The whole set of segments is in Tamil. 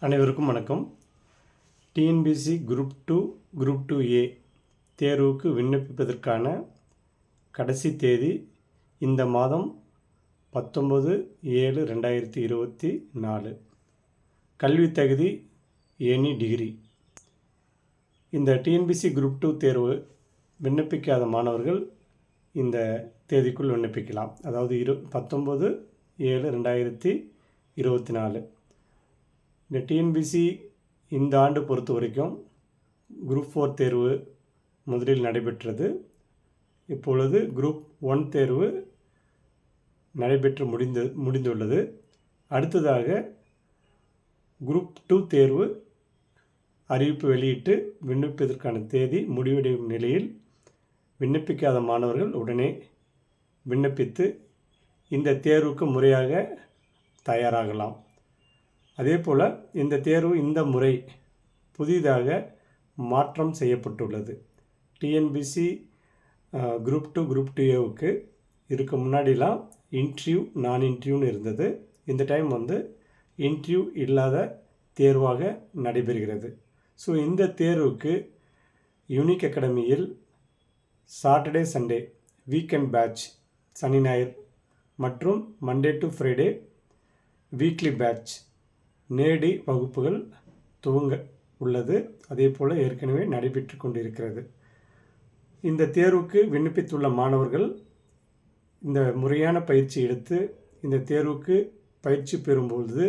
அனைவருக்கும் வணக்கம். TNPSC group two group two A தேர்வுக்கு விண்ணப்பிப்பதற்கான கடைசி தேதி இந்த மாதம் பத்தொம்பது ஏழு ரெண்டாயிரத்தி இருபத்தி நாலு. கல்வி தகுதி எனி டிகிரி இந்த டிஎன்பிசி குரூப் டூ தேர்வு விண்ணப்பிக்காத மாணவர்கள் இந்த தேதிக்குள் விண்ணப்பிக்கலாம். அதாவது இரு பத்தொம்பது ஏழு ரெண்டாயிரத்தி இருபத்தி நாலு. இந்த டிஎன்பிசி இந்த ஆண்டு பொறுத்த வரைக்கும் குரூப் ஃபோர் தேர்வு முதலில் நடைபெற்றது. இப்பொழுது குரூப் ஒன் தேர்வு நடைபெற்று முடிந்து முடிந்துள்ளது. அடுத்ததாக குரூப் டூ தேர்வு அறிவிப்பு வெளியிட்டு விண்ணப்பிப்பதற்கான தேதி முடிவடையும் நிலையில் விண்ணப்பிக்காத மாணவர்கள் உடனே விண்ணப்பித்து இந்த தேர்வுக்கு முறையாக தயாராகலாம். அதே போல் இந்த தேர்வு இந்த முறை புதிதாக மாற்றம் செய்யப்பட்டுள்ளது. TNPSC group two group two ஏவுக்கு இதுக்கு முன்னாடிலாம் இன்ட்ரியூ நான் இன்ட்ரியூன்னு இருந்தது. இந்த டைம் வந்து இன்ட்ரியூ இல்லாத தேர்வாக நடைபெறுகிறது. ஸோ இந்த தேர்வுக்கு யூனிக் அகாடமியில் சாட்டர்டே சண்டே வீக்கெண்ட் பேட்ச் சனி ஞாயிறு மற்றும் Monday to Friday weekly batch நேடி வகுப்புகள் துவங்க உள்ளது. அதே போல் ஏற்கனவே நடைபெற்று கொண்டிருக்கிறது. இந்த தேர்வுக்கு விண்ணப்பித்துள்ள மாணவர்கள் இந்த முறையான பயிற்சி எடுத்து இந்த தேர்வுக்கு பயிற்சி பெறும்பொழுது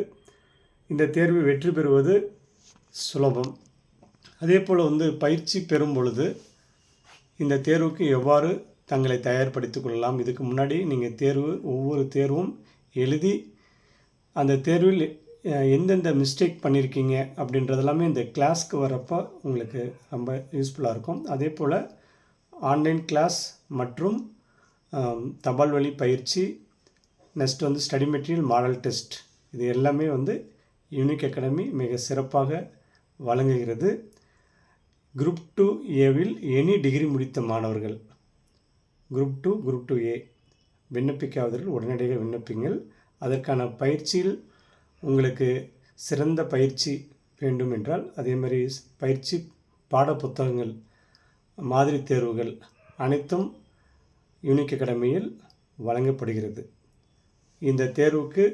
இந்த தேர்வு வெற்றி பெறுவது சுலபம். அதே போல் வந்து பயிற்சி பெறும் பொழுது இந்த தேர்வுக்கு எவ்வாறு தங்களை தயார்படுத்திக் கொள்ளலாம்? இதுக்கு முன்னாடி நீங்கள் தேர்வு ஒவ்வொரு தேர்வும் எழுதி அந்த தேர்வில் எந்தெந்த மிஸ்டேக் பண்ணியிருக்கீங்க அப்படின்றதெல்லாமே இந்த கிளாஸ்க்கு வரப்போ உங்களுக்கு ரொம்ப யூஸ்ஃபுல்லாக இருக்கும். அதே போல் ஆன்லைன் கிளாஸ் மற்றும் தபால் வழி பயிற்சி நெக்ஸ்ட் வந்து ஸ்டடி மெட்டீரியல் மாடல் டெஸ்ட் இது எல்லாமே வந்து யூனிக் அகாடமி மிக சிறப்பாக வழங்குகிறது. குரூப் டூ ஏவில் எனி டிகிரி முடித்த மாணவர்கள். Group two group two A விண்ணப்பிக்காதவர்கள் உடனடியாக விண்ணப்பிங்கள். அதற்கான பயிற்சியில் உங்களுக்கு சிறந்த பயிற்சி வேண்டும் என்றால் அதே மாதிரி பயிற்சி பாட புத்தகங்கள் மாதிரி தேர்வுகள் அனைத்தும் யூனிக் அகாடமியில் வழங்கப்படுகிறது. இந்த தேர்வுக்கு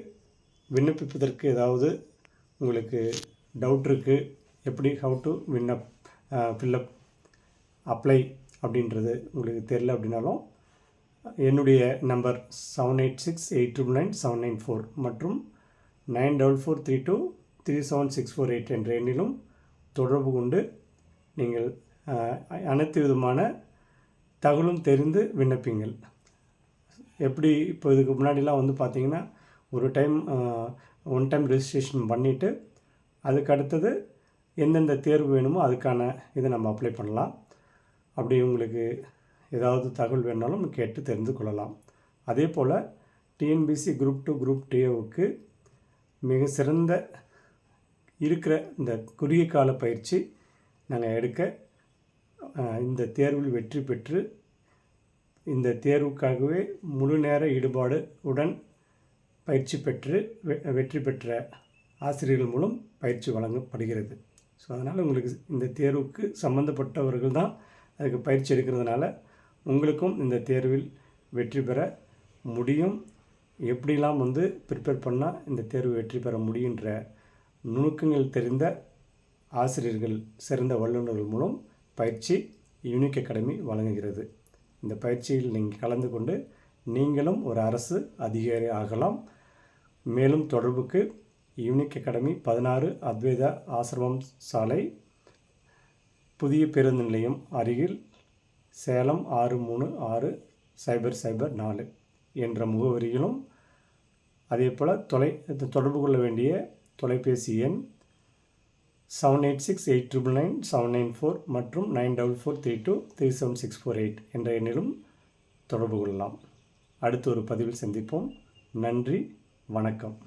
விண்ணப்பிப்பதற்கு ஏதாவது உங்களுக்கு டவுட் இருக்குது எப்படி ஹவு டு விண்ணப் ஃபில்லப் அப்ளை அப்படின்றது உங்களுக்கு தெரில அப்படின்னாலும் என்னுடைய number seven eight six eight triple nine seven nine four மற்றும் nine double four three two three seven six four eight என்ற எண்ணிலும் தொடர்பு கொண்டு நீங்கள் அனைத்து விதமான தகவலும் தெரிந்து விண்ணப்பிங்கள். எப்படி இப்போ இதுக்கு முன்னாடிலாம் வந்து பார்த்திங்கன்னா ஒரு டைம் ஒன் டைம் ரெஜிஸ்ட்ரேஷன் பண்ணிவிட்டு அதுக்கு அடுத்தது எந்தெந்த தேர்வு வேணுமோ அதுக்கான இதை நம்ம அப்ளை பண்ணலாம். அப்படி உங்களுக்கு ஏதாவது தகவல் வேணாலும் கேட்டு தெரிந்து கொள்ளலாம். அதே போல் டிஎன்பிசி குரூப் டூ குரூப் டேவுக்கு மிக சிறந்த இருக்கிற இந்த குறுகிய கால பயிற்சி நாங்கள் எடுக்க இந்த தேர்வில் வெற்றி பெற்று இந்த தேர்வுக்காகவே முழு நேர ஈடுபாடு உடன் பயிற்சி பெற்று வெற்றி பெற்ற ஆசிரியர்கள் மூலம் பயிற்சி வழங்கப்படுகிறது. ஸோ அதனால் உங்களுக்கு இந்த தேர்வுக்கு சம்மந்தப்பட்டவர்கள் தான் அதுக்கு பயிற்சி எடுக்கிறதுனால உங்களுக்கும் இந்த தேர்வில் வெற்றி பெற முடியும். எப்படிலாம் வந்து ப்ரிப்பேர் பண்ணால் இந்த தேர்வு வெற்றி பெற முடியுன்ற நுணுக்கங்கள் தெரிந்த ஆசிரியர்கள் சிறந்த வல்லுநர்கள் மூலம் பயிற்சி யூனிக் அகாடமி வழங்குகிறது. இந்த பயிற்சியில் நீங்கள் கலந்து கொண்டு நீங்களும் ஒரு அரசு அதிகாரி ஆகலாம். மேலும் தொடர்புக்கு யூனிக் அகாடமி பதினாறு அத்வைதா ஆசிரமம் சாலை புதிய பேருந்து நிலையம் அருகில் சேலம் ஆறு மூணு ஆறு சைபர் சைபர் நாலு. என்ற முகவரியிலும் அதே போல் தொலை தொடர்பு கொள்ள வேண்டிய தொலைபேசி எண் seven eight six eight triple nine seven nine four மற்றும் nine double four three two three seven six four eight என்ற எண்ணிலும் தொடர்பு கொள்ளலாம். அடுத்து ஒரு பதிவில் சந்திப்போம். நன்றி வணக்கம்.